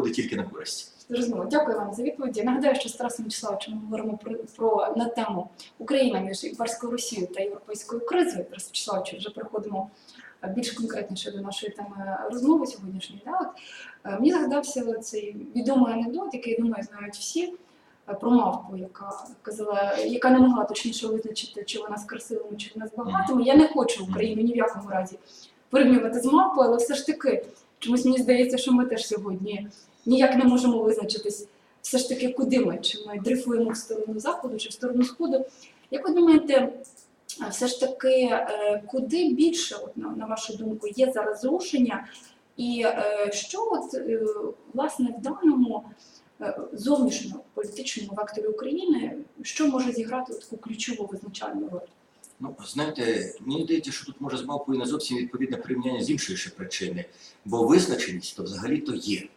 виходить тільки на користь. Зрозуміло. Дякую вам за відповіді. Нагадаю, що з Тарасом Вячеславовичем ми говоримо про, про на тему Україна між імперською Росією та європейською кризою. Тарас Вячеславович, вже переходимо е, більш конкретніше до нашої теми розмови сьогоднішньої. Да? От, е, мені згадався цей відомий анекдот, який думаю, знають всі. е, Про мавпу, яка казала, яка не могла точніше визначити, чи вона з красивими, чи вона з багатими. Я не хочу Україну ні в якому разі порівнювати з мавпою, але все ж таки, чомусь мені здається, що ми теж сьогодні ніяк не можемо визначитись, все ж таки, куди ми, чи ми дрейфуємо в сторону заходу, чи в сторону сходу. Як ви думаєте, все ж таки, е, куди більше, на, вашу думку, є зараз зрушення, і е, що от, е, власне в даному е, зовнішньому політичному векторі України, що може зіграти таку ключову визначальну роль? Ну, знаєте, мені здається, що тут може з мавпою не зовсім відповідне порівняння з іншої ще причини, бо визначеність то взагалі то є.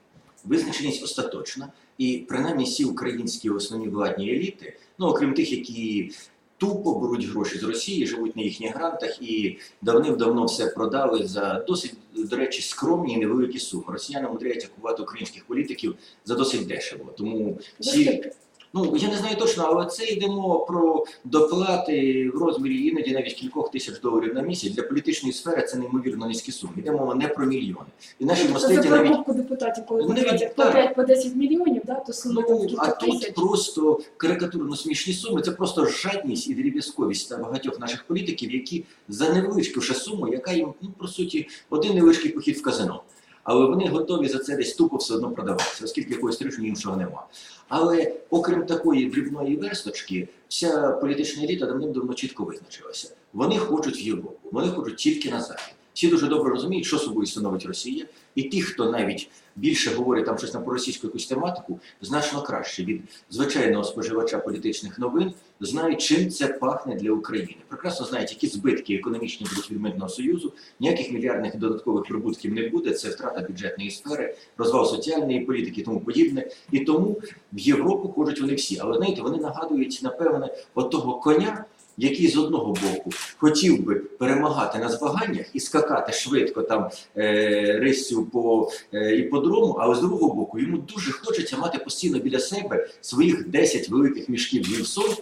Визначеність остаточна, і принаймні всі українські основні владні еліти, ну окрім тих, які тупо беруть гроші з Росії, живуть на їхніх грантах і давним-давно все продали за досить, до речі, скромні і невеликі суми. Росіяни мудряються купувати українських політиків за досить дешево. Тому всі? Ну я не знаю точно, але це йдемо про доплати в розмірі іноді навіть кількох тисяч доларів на місяць. Для політичної сфери це неймовірно низькі суми. Йде мова не про мільйони. І наші Тобто навіть перекупку депутатів, коли Ну, навіть по так. 5 по 10 мільйонів, да, то суми там ну, кілька а тут тисяч. просто карикатурно смішні суми. Це просто жадність і дріб'язковість та багатьох наших політиків, які за невеличку ще суму, яка їм ну по суті один невеличкий похід в казино. Але вони готові за це десь тупо все одно продаватися, оскільки якогось рішення іншого нема. Але окрім такої дрібної версточки, вся політична еліта давним-давно чітко визначилася. Вони хочуть в Європу, вони хочуть тільки на захід. Всі дуже добре розуміють, що собою становить Росія, і ті, хто навіть більше говорить там щось на проросійську якусь тематику, значно краще від звичайного споживача політичних новин знають, чим це пахне для України. Прекрасно знають, які збитки економічні будуть від митного союзу. Ніяких мільярдних додаткових прибутків не буде. Це втрата бюджетної сфери, розвал соціальної політики, тому подібне. І тому в Європу ходять вони всі. Але знаєте, вони нагадують напевне от того коня. Який з одного боку хотів би перемагати на змаганнях і скакати швидко там е, риссю по е, іподрому, але з другого боку йому дуже хочеться мати постійно біля себе своїх 10 великих мішків з вівсом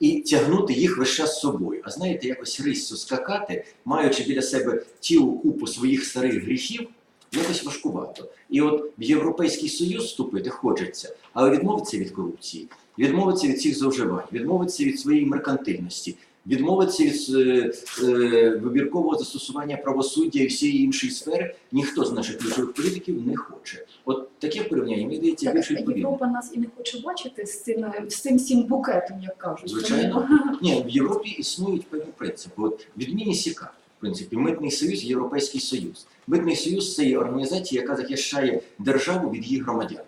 і тягнути їх весь час з собою. А знаєте, якось риссю скакати, маючи біля себе цілу купу своїх старих гріхів, якось важкувато. І от в Європейський Союз вступити хочеться, але відмовитися від корупції, відмовитися від цих зловживань, відмовитися від своєї меркантильності. Відмовитися від е, е, вибіркового застосування правосуддя і всієї іншої сфери ніхто з наших ключових політиків не хоче. От таке порівняння мені здається більш Так, відповідно. Європа нас і не хоче бачити з цим, з цим всім букетом, як кажуть. Звичайно. Ні, в Європі існують певні принципи. От відмінність яка? Принципі, Митний Союз Європейський Союз. Митний Союз це є організація, яка захищає державу від її громадян.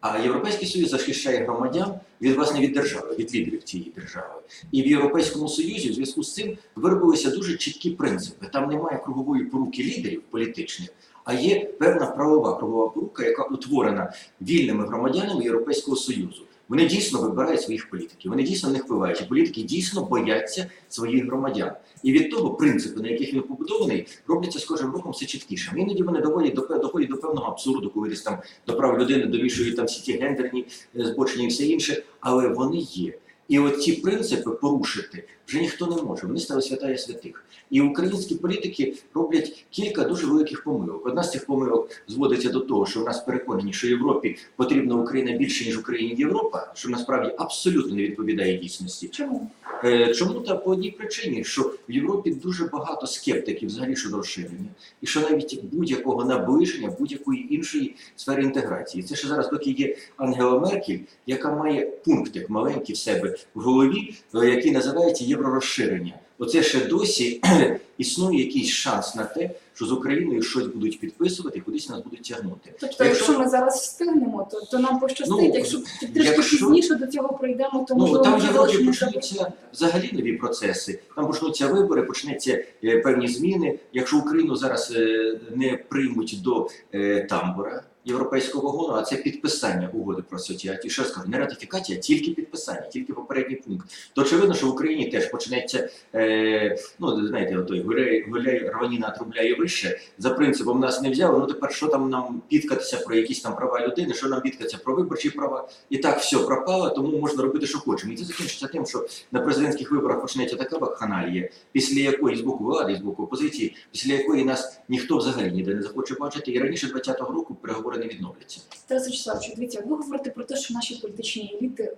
А Європейський Союз захищає громадян від власне від держави, від лідерів цієї держави. І в Європейському Союзі в зв'язку з цим виробилися дуже чіткі принципи. Там немає кругової поруки лідерів політичних, а є певна правова кругова порука, яка утворена вільними громадянами Європейського Союзу. Вони дійсно вибирають своїх політиків, вони дійсно не впливають. І політики дійсно бояться своїх громадян. І від того принципи, на яких він побудований, робляться з кожним роком все чіткішим. Іноді вони доводять до, доходять до певного абсурду, коли десь там до прав людини довішують там всі ті гендерні е, збочення і все інше, але вони є. І от ці принципи порушити вже ніхто не може. Вони стали святая святих. І українські політики роблять кілька дуже великих помилок. Одна з цих помилок зводиться до того, що в нас переконані, що Європі потрібна Україна більше ніж Україні Європа, що насправді абсолютно не відповідає дійсності. Чому? Е, Чому та по одній причині, що в Європі дуже багато скептиків взагалі щодо розширення, і що навіть будь-якого наближення, будь-якої іншої сфери інтеграції. Це ще зараз, доки є Ангела Меркель, яка має пунктик маленький в себе в голові, який називається євророзширення. Оце ще досі існує якийсь шанс на те, що з Україною щось будуть підписувати кудись нас будуть тягнути. Тобто, Якщо- якщо ми зараз встигнемо, то, то нам пощастить. Ну, якщо трішки якщо- пізніше до цього прийдемо, то Ну, там в Європі почнуться взагалі нові процеси. Там почнуться вибори, почнеться е, певні зміни. Якщо Україну зараз е, не приймуть до е, тамбура, європейського вагону, а це підписання угоди про асоціацію. Ще раз кажу, не ратифікація, а тільки підписання, тільки попередній пункт. То очевидно, що в Україні теж почнеться, е, ну знаєте, отой гуляй, гуляй рваніна трубляє вище. За принципом нас не взяли. Ну тепер що там нам підкатися про якісь там права людини, що нам підкатися про виборчі права, і так все пропало, тому можна робити, що хочемо. І це закінчиться тим, що на президентських виборах почнеться така вакханалія, після якої з боку влади, з боку опозиції, після якої нас ніхто взагалі ніде не захоче бачити, і раніше 20-го року переговори не відновляться. Тарас Вячеславович, дивіться, ви говорите про те, що наші політичні еліти